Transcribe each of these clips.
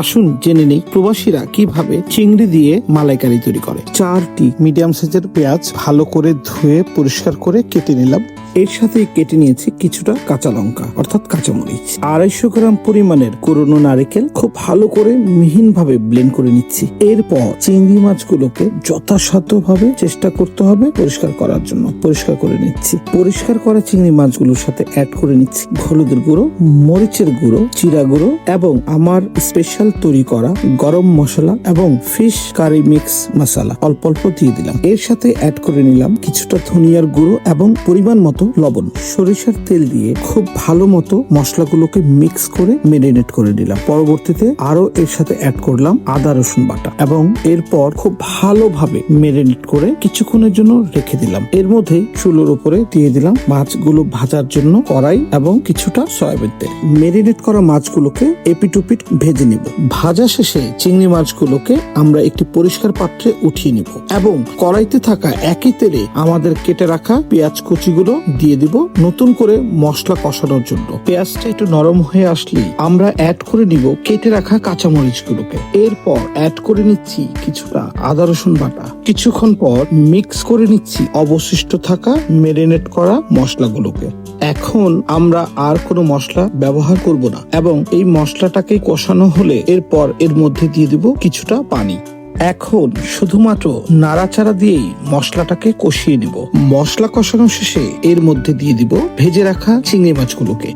আসুন জেনে নেই প্রবাসীরা কীভাবে চিংড়ি দিয়ে মালাইকারি তৈরি করে। চারটি মিডিয়াম সাইজের পেঁয়াজ ভালো করে ধুয়ে পরিষ্কার করে কেটে নিলাম। এর সাথে কেটে নিয়েছি কিছুটা কাঁচা লঙ্কা, অর্থাৎ কাঁচামরিচ। আড়াইশো গ্রাম পরিমাণের কুরনো নারকেল খুব ভালো করে মিহিন ভাবে ব্লেন্ড করে নিচ্ছি। এরপর চিংড়ি মাছগুলোকে যথাসাধ্য ভাবে চেষ্টা করতে হবে পরিষ্কার করার জন্য। পরিষ্কার করে নিচ্ছি। পরিষ্কার করা চিংড়ি মাছগুলোর সাথে অ্যাড করে নিচ্ছি হলুদের গুঁড়ো, মরিচের গুঁড়ো, জিরা গুঁড়ো এবং আমার স্পেশাল তৈরি করা গরম মশলা এবং ফিশ কারি মিক্স মশলা অল্প অল্প দিয়ে দিলাম। এর সাথে অ্যাড করে নিলাম কিছুটা ধনিয়ার গুঁড়ো এবং পরিমাণ মতো লবণ। সরিষার তেল দিয়ে খুব ভালো মতো মশলাগুলোকে মিক্স করে মেরিনেট করে দিলাম পরবর্তীতে আরও এর সাথে অ্যাড করলাম আদা, রসুন বাটা এবং এরপর খুব ভালোভাবে মেরিনেট করে কিছুক্ষণের জন্য রেখে দিলাম। এর মধ্যেই চুলোর উপরে দিয়ে দিলাম মাছগুলো ভাজার জন্য কড়াই এবং কিছুটা সয়াবিন তেল। মেরিনেট করা মাছগুলোকে এপিটুপিট ভেজে নিব। ভাজা শেষে চিংড়ি মাছগুলোকে আমরা একটি পরিষ্কার পাত্রে উঠিয়ে নিব এবং কড়াইতে থাকা একই তেলে আমাদের কেটে রাখা পেঁয়াজ কুচিগুলো দিয়ে দিব নতুন করে মশলা কষানোর জন্য। পেঁয়াজটা একটু নরম হয়ে আসলেই আমরা অ্যাড করে নিব কেটে রাখা কাঁচামরিচগুলোকে। এরপর অ্যাড করে নিচ্ছি কিছুটা আদা রসুন বাটা। কিছুক্ষণ পর মিক্স করে নিচ্ছি অবশিষ্ট থাকা মেরিনেট করা মশলাগুলোকে। এখন আমরা আর কোনো মশলা ব্যবহার করব না এবং এই মশলাটাকে কষানো হলে এরপর এর মধ্যে দিয়ে দিব কিছুটা পানি। এখন শুধুমাত্র নাড়াচাড়া দিয়েই মশলাটাকে কষিয়ে নিব। মশলা কষানো শেষে এর মধ্যে দিয়ে দিব ভেজে রাখা চিংড়ি মাছগুলোকে।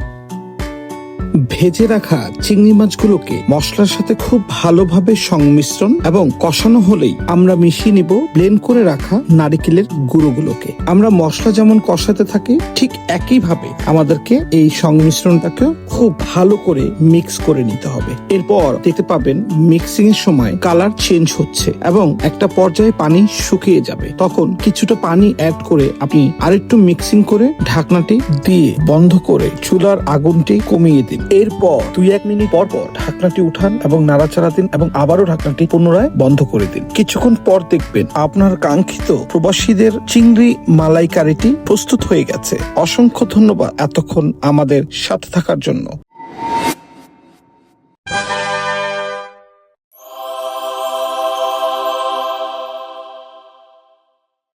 ভেজে রাখা চিংড়ি মাছগুলোকে মশলার সাথে খুব ভালোভাবে সংমিশ্রণ এবং কষানো হলেই আমরা মিশিয়ে নিব ব্লেন্ড করে রাখা নারিকেলের গুঁড়োগুলোকে। আমরা মশলা যেমন কষাতে থাকি, ঠিক একইভাবে আমাদেরকে এই সংমিশ্রণটাকে খুব ভালো করে মিক্স করে নিতে হবে। এরপর দেখতে পাবেন মিক্সিং এর সময় কালার চেঞ্জ হচ্ছে এবং একটা পর্যায়ে পানি শুকিয়ে যাবে। তখন কিছুটা পানি অ্যাড করে আপনি আরেকটু মিক্সিং করে ঢাকনাটি দিয়ে বন্ধ করে চুলার আগুনটি কমিয়ে দিন। এরপর দুই এক মিনিট পর পর ঢাকনাটি উঠান এবং নাড়াচাড়া দিন এবং আবারও ঢাকনাটি পুনরায় বন্ধ করে দিন। কিছুক্ষণ পর দেখবেন আপনার কাঙ্ক্ষিত প্রবাসীদের চিংড়ি মালাইকারিটি প্রস্তুত হয়ে গেছে। অসংখ্য ধন্যবাদ এতক্ষণ আমাদের সাথে থাকার জন্য।